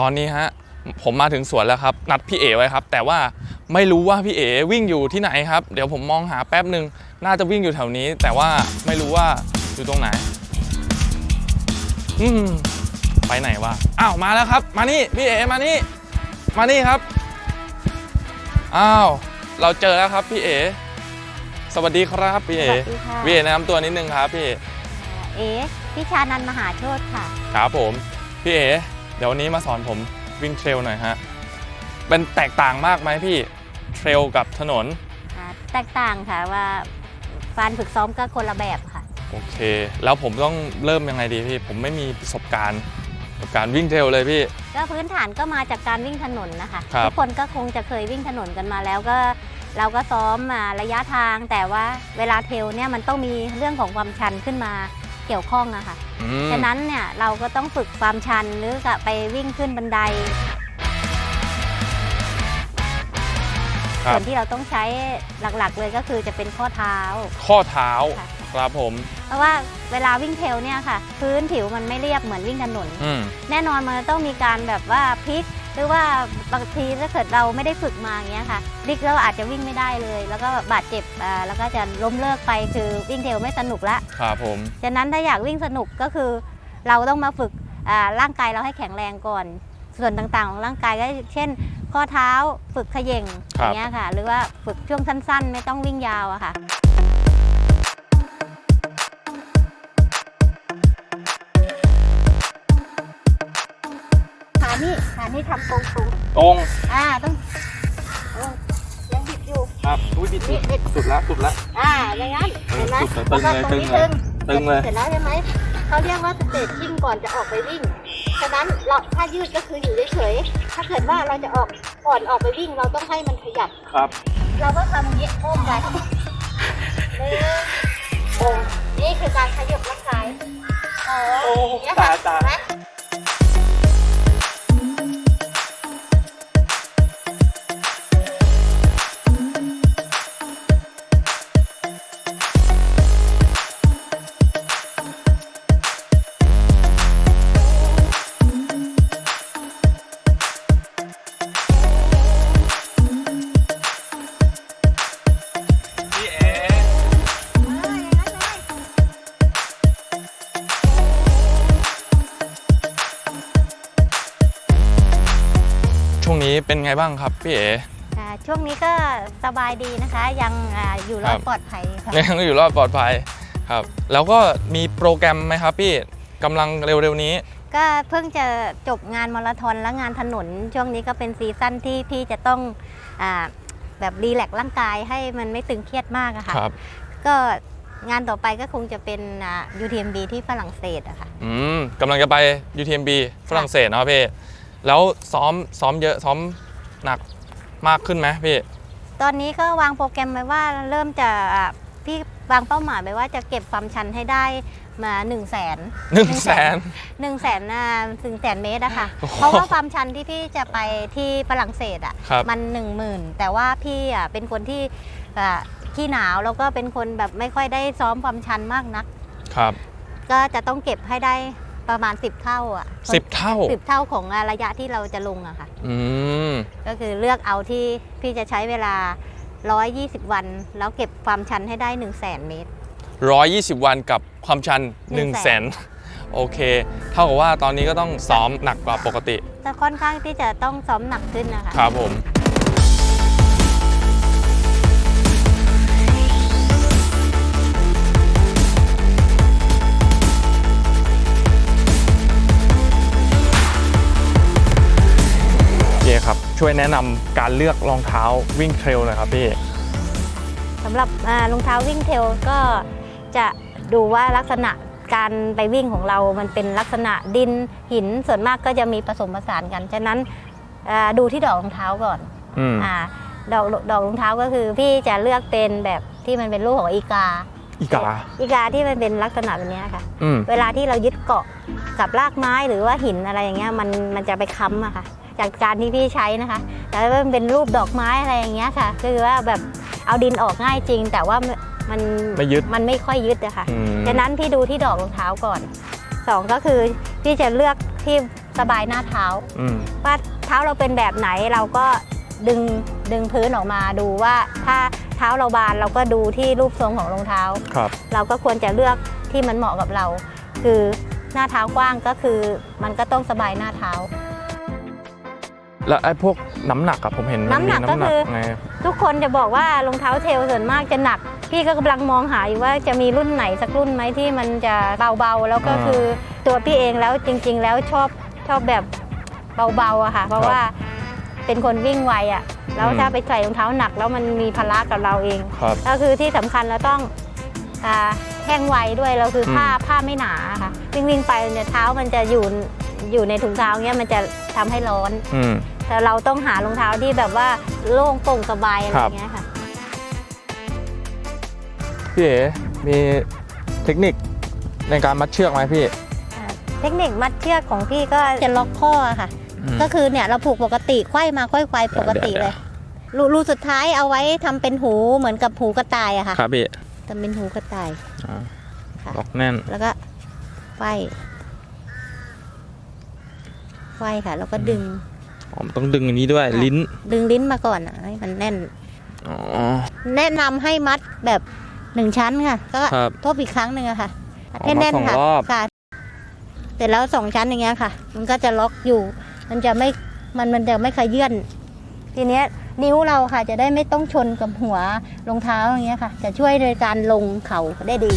ตอนนี้ฮะผมมาถึงสวนแล้วครับ นัดพี่เอไว้ครับ แต่ว่าไม่รู้ว่าพี่เอวิ่งอยู่ที่ไหนครับ เดี๋ยวผมมองหาแป๊บหนึ่งน่าจะวิ่งอยู่แถวนี้ แต่ว่าไม่รู้ว่าอยู่ตรงไหน อืมไปไหนวะอ้าวมาแล้วครับ มานี่พี่เอมานี่ มานี่ครับอ้าวเราเจอแล้วครับพี่เอสวัสดีครับพี่เอสวัสดีค่ะ พี่เอแนะนำตัวนิดนึงครับพี่เอเอ๋พิชานันท์มหาโชตค่ะ ครับผม พี่เอ๋ เดี๋ยววันนี้มาสอนผมวิ่งเทรลหน่อยฮะ เป็นแตกต่างมากไหมพี่ เทรลกับถนน อ่าแตกต่างค่ะว่าการฝึกซ้อมก็คนละแบบค่ะ โอเค แล้วผมต้องเริ่มยังไงดีพี่ ผมไม่มีประสบการณ์กับการวิ่งเทรลเลยพี่ ก็พื้นฐานก็มาจากการวิ่งถนนนะคะครับ ทุกคนก็คงจะเคยวิ่งถนนกันมาแล้วก็ เราก็ซ้อมมาระยะทาง แต่ว่าเวลาเทรลเนี่ยมันต้องมีเรื่องของความชันขึ้นมา เกี่ยวข้องอะค่ะอืมฉะนั้นเนี่ยเราก็ต้องฝึกความชันหรือกับไปวิ่งขึ้นบันไดครัส่บวนที่เราต้องใช้หลักๆ เลยก็คือจะเป็นข้อเท้า ข้อเท้าค่ะ ครับผมเพราะว่าเวลาวิ่งเทรลเนี่ยค่ะ พื้นผิวมันไม่เรียบเหมือนวิ่งถนน อืม แน่นอนมันต้องมีการแบบว่าพลิก หรือว่าบางทีถ้าเกิดเราไม่ได้ฝึกมาอย่างเงี้ยค่ะพลิกแล้วอาจจะวิ่งไม่ได้เลย แล้วก็บาดเจ็บอ่าแล้วก็จะล้มเลิกไปคือวิ่งเทรลไม่สนุกละครับผม ฉะนั้นถ้าอยากวิ่งสนุกก็คือ เราต้องมาฝึกอ่าร่างกายเราให้แข็งแรงก่อน ส่วนต่างๆของร่างกายก็เช่น ข้อเท้าฝึกเขย่งอย่างเงี้ยค่ะ หรือว่าฝึกช่วงสั้น ๆ ไม่ต้องวิ่งยาวอะค่ะ ขานี่ขานี่ทำตรงตรงตรงๆอ่าต้องเออยังบิดอยู่ ครับอุ้ยบิดบิดบิด สุดแล้วสุดแล้วอ่าอย่างนั้นเห็นไหมตึงเลยแล้วก็ตรงนี้ตึงเลยตึงตึงเลย เสร็จแล้วใช่ไหมเขาเรียกว่าสเตจชิ่งก่อนจะออกไปวิ่ง ฉะนั้นเราถ้ายืดก็คืออยู่เฉยๆถ้าเกิดว่าเราจะออกก่อนออกไปวิ่งเราต้องให้มันขยับ ครับ เราก็ทำอย่างนี้โค้งไปหนึ่งโอ้นี่คือการขยับร่างกายโอ้โอ้เนี่ยตาค่ะตาเห็นไหม ไงบ้างครับพี่เออ่าช่วงนี้ก็สบายดีนะคะ ยังอ่าอยู่รอครัดบปลอดภัยค่ะ ยังอยู่รอดปลอดภัยครับ แล้วก็มีโปรแกรมไหมครับพี่กำลังเร็วๆนี้ ก็เพิ่งจะจบงานมาราธอนและงานถนน ช่วงนี้ก็เป็นซีซั่นที่พี่จะต้องอาแบบรีแลกซ์ร่างกายให้มันไม่ตึงเครียดมากอะค่ะครับก็งานต่อไปก็คงจะเป็นอ่า UTMB ที่ฝรั่งเศสอะค่ะ อืมกำลังจะไป UTMB ฝรั่งเศสเนาะพี่ แล้วซ้อมซ้อมเยอะซ้อม หนักมากขึ้นไหมพี่ ตอนนี้ก็วางโปรแกรมไว้ว่าเริ่มจะอ่าพี่วางเป้าหมายไว้ว่าจะเก็บความชันให้ได้มา1 0 0 0 0แสนหนึ่งแสนหนึ่งแสนถึงแสนเมตรอะค่ะโอ้โหเพราะว่าความชันที่พี่จะไปที่ฝรั่งเศสอะครับมันหนึ่งหมื่นแต่ว่าพี่อะเป็นคนที่อ่าขี้หนาวแล้วก็เป็นคนแบบไม่ค่อยได้ซ้อมความชันมากนัก ครับ ก็จะต้องเก็บให้ได้ ประมาณ 10 เท่าอะสิบเท่าสิบเท่าของระยะที่เราจะลงอะค่ะ อืมก็คือเลือกเอาที่พี่จะใช้เวลา 120 วัน แล้วเก็บความชันให้ได้ 1 0 0 0 0แเมตร ร้อยยี่สิบวันกับความชัน1นึ่งแสน100,000โอเค เท่ากับว่าตอนนี้ก็ต้องซ้อมหนักกว่าปกติแต่ค่อนข้างที่จะต้องซ้อมหนักขึ้นนะคะ ครับผม ช่วยแนะนำการเลือกรองเท้าวิ่งเทรลหน่อยครับพี่สำหรับอ่ารองเท้าวิ่งเทรลก็จะดูว่าลักษณะการไปวิ่งของเรามันเป็นลักษณะดินหินส่วนมากก็จะมีผสมผสานกันฉะนั้นอ่าดูที่ดอกรองเท้าก่อนอืมอาดอกดอกรองเท้าก็คือพี่จะเลือกเป็นแบบที่มันเป็นรูปของอีกา อีกา อีกาที่มันเป็นลักษณะแบบเนี้ยค่ะอืมเวลาที่เรายึดเกาะกับรากไม้หรือว่าหินอะไรอย่างเงี้ยมันมันจะไปค้ำอะค่ะ จากการที่พี่ใช้นะคะแต่ว่ามันเป็นรูปดอกไม้อะไรอย่างเงี้ยค่ะ คือว่าแบบเอาดินออกง่ายจริง แต่ว่ามันไม่ยึดมันไม่ค่อยยึดอะค่ะอืมฉะนั้นพี่ดูที่ดอกรองเท้าก่อนสองก็คือพี่จะเลือกที่สบายหน้าเท้าอืมว่าเท้าเราเป็นแบบไหนเราก็ดึงดึงพื้นออกมาดูว่าถ้าเท้าเราบานเราก็ดูที่รูปทรงของรองเท้าครับ เราก็ควรจะเลือกที่มันเหมาะกับเรา คือหน้าเท้ากว้างก็คือมันก็ต้องสบายหน้าเท้า แล้วไอ้พวกน้ำหนักอะผมเห็นมัน้ำหนักมีก็คือ ไงทุกคนจะบอกว่ารองเท้าเทลส่วนมากจะหนัก พี่ก็กำลังมองหาอยู่ว่าจะมีรุ่นไหนสักรุ่นไหมที่มันจะเบาๆ แล้วก็คือตัวพี่เองแล้วจริง ๆ แล้วชอบชอบแบบเบาๆอะค่ะ เพราะว่าเป็นคนวิ่งไวอะแล้วถ้าไปใส่รองเท้าหนักแล้วมันมีภาระกับเราเอง ครับ ก็คือที่สำคัญเราต้องอ่าแห้งไวด้วยเราคืออม ผ้าผ้าไม่หนาค่ะวิ่งวิ่งไปเนี่ยเท้ามันจะอยู่ อยู่ในถุงเท้าเนี้ยมันจะทำให้ร้อน อืม แต่เราต้องหารองเท้าที่แบบว่าโล่งโปร่งสบายอะไรครับอย่างเงี้ยค่ะ พี่เอ๋มีเทคนิคในการมัดเชือกไหมพี่อ่าเทคนิคมัดเชือกของพี่ก็จะล็อกข้อค่ะก็คือเนี่ยเราผูกปกติไขว้มาไขว้ไปปกติเดี๋ยว เลยรูรูสุดท้ายเอาไว้ทำเป็นหูเหมือนกับหูกระต่ายอะค่ะครับพี่ทำเป็นหูกระต่ายอ่าค่ะล็อกแน่นแล้วก็ไขว้ ไขว้ค่ะแล้วก็ดึงอ๋อมันต้องดึงอันนี้ด้วยค่ะลิ้น ดึงลิ้นมาก่อนอะให้มันแน่น อ๋อ แนะนำให้มัดแบบหนึ่งชั้นค่ะ ก็ครับทบอีกครั้งหนึ่งอะค่ะอ๋อให้แน่นมัดสองค่ะรอบ ค่ะเสร็จแล้วสองชั้นอย่างเงี้ยค่ะ มันก็จะล็อกอยู่ มันจะไม่มันมันจะไม่ขยื่นทีเนี้ยนิ้วเราค่ะ จะได้ไม่ต้องชนกับหัวรองเท้าอย่างเงี้ยค่ะ จะช่วยในการลงเขาได้ดี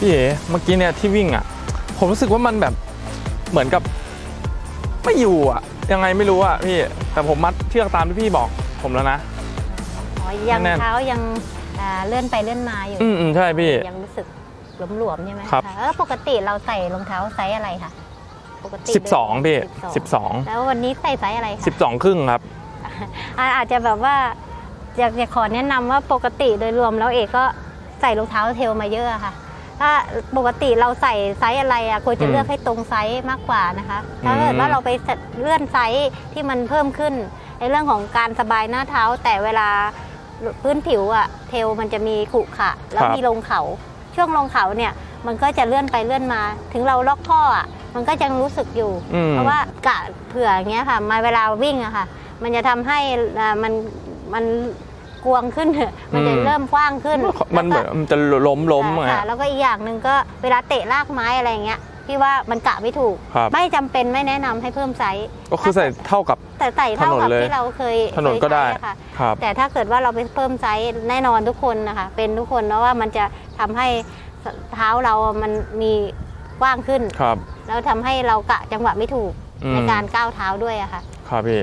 พี่เอ๋เมื่อกี้เนี่ยที่วิ่งอะ ผมรู้สึกว่ามันแบบเหมือนกับไม่อยู่อะ ยังไงไม่รู้อะพี่ แต่ผมมัดเชือกตามที่พี่บอกผมแล้วนะ อ๋อยังแน่นเท้ายังอ่าเลื่อนไปเลื่อนมาอยู่ อืมอืมใช่พี่ ยังรู้สึกหลวมๆใช่ไหมครับะแล้วปกติเราใส่รองเท้าไซส์อะไรคะปกติสิบสองพี่สิบสองแล้ววันนี้ใส่ไซส์อะไรคะสิบสองครึ่งครับ อ่าอาจจะแบบว่าอยากจะขอแนะนำว่าปกติโดยรวมแล้วเอกก็ใส่รองเท้าเทลมาเยอะอะค่ะ ถ้าปกติเราใส่ไซส์อะไรอะควรจะอืมเลือกให้ตรงไซส์มากกว่านะคะ ถ้าเกิดว่าเราไปเลื่อนไซส์ที่มันเพิ่มขึ้นในเรื่องของการสบายหน้าเท้า แต่เวลาพื้นผิวอะเทลมันจะมีขรุขระแล้วมีลงเขา ช่วงลงเขาเนี่ยมันก็จะเลื่อนไปเลื่อนมา ถึงเราล็อกข้ออะมันก็ยังรู้สึกอยู่อืมเพราะว่ากะเผื่ออย่างเงี้ยค่ะ มาเวลาวิ่งอะค่ะ มันจะทำให้อ่ามันมัน กวงขึ้น มันจะอืมเริ่มกว้างขึ้นมันเหมือนมันจะล้มล้มไงค่ะแล้วก็อีกอย่างหนึ่งก็เวลาเตะลากไม้อะไรอย่างเงี้ยพี่ว่ามันกะไม่ถูกครับไม่จำเป็นไม่แนะนำให้เพิ่มไซส์ก็คือใส่เท่ากับแต่ใส่เท่ากับถนนเลยที่เราเคยถนนก็ได้เคยใช้อะค่ะครับแต่ถ้าเกิดว่าเราไปเพิ่มไซส์แน่นอนทุกคนนะคะ เป็นทุกคนเพราะว่ามันจะทำให้เท้าเรามันมีกว้างขึ้นครับ แล้วทำให้เรากะจังหวะไม่ถูกอืมในการก้าวเท้าด้วยอะค่ะ ครับพี่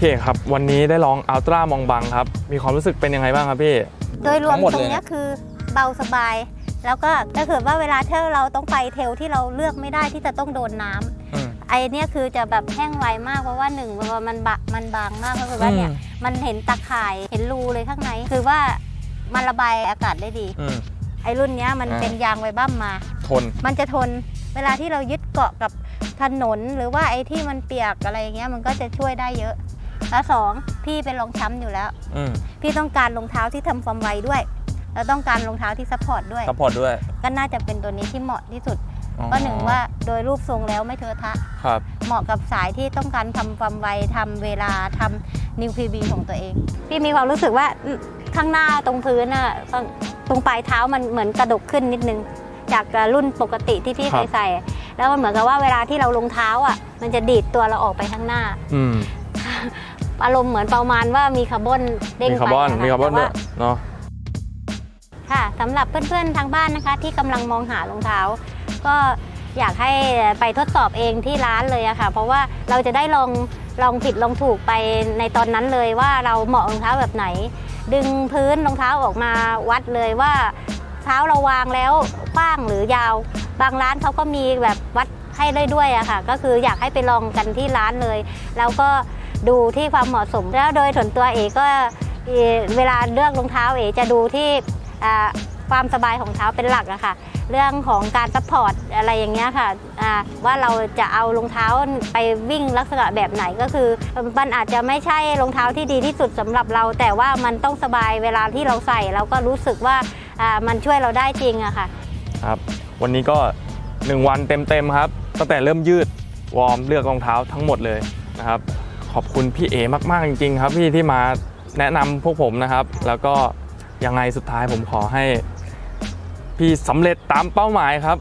พี่เอกครับ วันนี้ได้ลองอัลตร้ามองบังครับ มีความรู้สึกเป็นยังไงบ้างครับพี่ โดยรวมทั้งหมดตรเลยงเนี้ยคือเบาสบาย แล้วก็ถ้าเกิดว่าเวลาที่เราต้องไปเทลที่เราเลือกไม่ได้ที่จะต้องโดนน้ำอืม ไอเนี้ยคือจะแบบแห้งไวมากเพราะว่าหนึ่งเพราะว่ามันบะมันบางมากก็คือว่าเนี่ยอืม มันเห็นตะข่ายเห็นรูเลยข้างในคือว่ามันระบายอากาศได้ดี อืม ไอรุ่นเนี้ยมันอ่า เป็นยางไวบั้มมา ทน มันจะทนเวลาที่เรายึดเกาะกับถนน หรือว่าไอ้ที่มันเปียกอะไรอย่างเงี้ยมันก็จะช่วยได้เยอะ แล้วสองพี่เป็นรองช้ำอยู่แล้ว อืมพี่ต้องการรองเท้าที่ทำความไวด้วย แล้วต้องการรองเท้าที่ซัพพอร์ตด้วย ซัพพอร์ตด้วยก็น่าจะเป็นตัวนี้ที่เหมาะที่สุด อ๋อก็หนึ่งว่าโดยรูปทรงแล้วไม่เทอะทะ ครับ เหมาะกับสายที่ต้องการทำความไวทำเวลาทำนิวพีบีของตัวเอง พี่มีความรู้สึกว่าอืมข้างหน้าตรงพื้นน่ะตรงตรงปลายเท้ามันเหมือนกระดกขึ้นนิดนึง จากรุ่นปกติที่พี่ครัเคบยใส่ แล้วมันเหมือนกับว่าเวลาที่เราลงเท้าอะ มันจะดีดตัวเราออกไปข้างหน้า อืม อารมณ์เหมือนประมาณว่ามีคาร์บอนเด้งมีไปคาร์บอนะะมีคาร์บอนแต่ด้วว่ยเนาะ ค่ะสำหรับเพื่อนๆทางบ้านนะคะ ที่กำลังมองหารองเท้า ก็อยากให้ไปทดสอบเองที่ร้านเลยอะค่ะ เพราะว่าเราจะได้ลองลองผิดลองถูกไปในตอนนั้นเลยว่าเราเหมาะรองเท้าแบบไหน ดึงพื้นรองเท้าออกมาวัดเลยว่าเท้าเราวางแล้วกว้างหรือยาว บางร้านเขาก็มีแบบวัดให้ได้ด้วยอะค่ะ ก็คืออยากให้ไปลองกันที่ร้านเลย แล้วก็ ดูที่ความเหมาะสม แล้วโดยส่วนตัวเอก็เวลาเลือกรองเท้าเอจะดูที่ความสบายของเท้าเป็นหลักอะค่ะ เรื่องของการซัพพอร์ตอะไรอย่างเงี้ยค่ะว่าเราจะเอารองเท้าไปวิ่งลักษณะแบบไหนก็คือ มันอาจจะไม่ใช่รองเท้าที่ดีที่สุดสำหรับเรา แต่ว่ามันต้องสบายเวลาที่เราใส่เราก็รู้สึกว่าอ่ามันช่วยเราได้จริงอะค่ะครับวันนี้ก็ 1 วันเต็มๆครับตั้งแต่เริ่มยืดวอร์มเลือกรองเท้าทั้งหมดเลยนะครับ ขอบคุณพี่เอมากๆจริง ๆ ครับพี่ที่มาแนะนำพวกผมนะครับ แล้วก็ยังไงสุดท้ายผมขอให้ พี่สำเร็จตามเป้าหมายครับ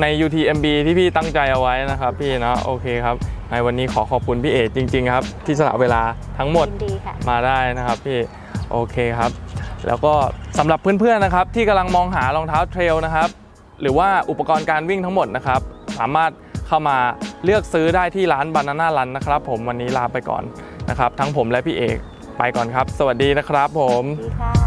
ใน UTMB ที่พี่ตั้งใจเอาไว้นะครับพี่นะโอเคครับ ในวันนี้ขอขอบคุณพี่เอจริง ๆ ครับ ที่สละเวลาทั้งหมดยินดีค่ะ มาได้นะครับพี่โอเคครับ แล้วก็สำหรับเพื่อนๆนะครับ ที่กำลังมองหารองเท้าเทรลนะครับ หรือว่าอุปกรณ์การวิ่งทั้งหมดนะครับ สามารถเข้ามา เลือกซื้อได้ที่ร้านบานาน่ารันนะครับ ผมวันนี้ลาไปก่อนนะครับ ทั้งผมและพี่เอกไปก่อนครับ สวัสดีนะครับผม ดีค่ะ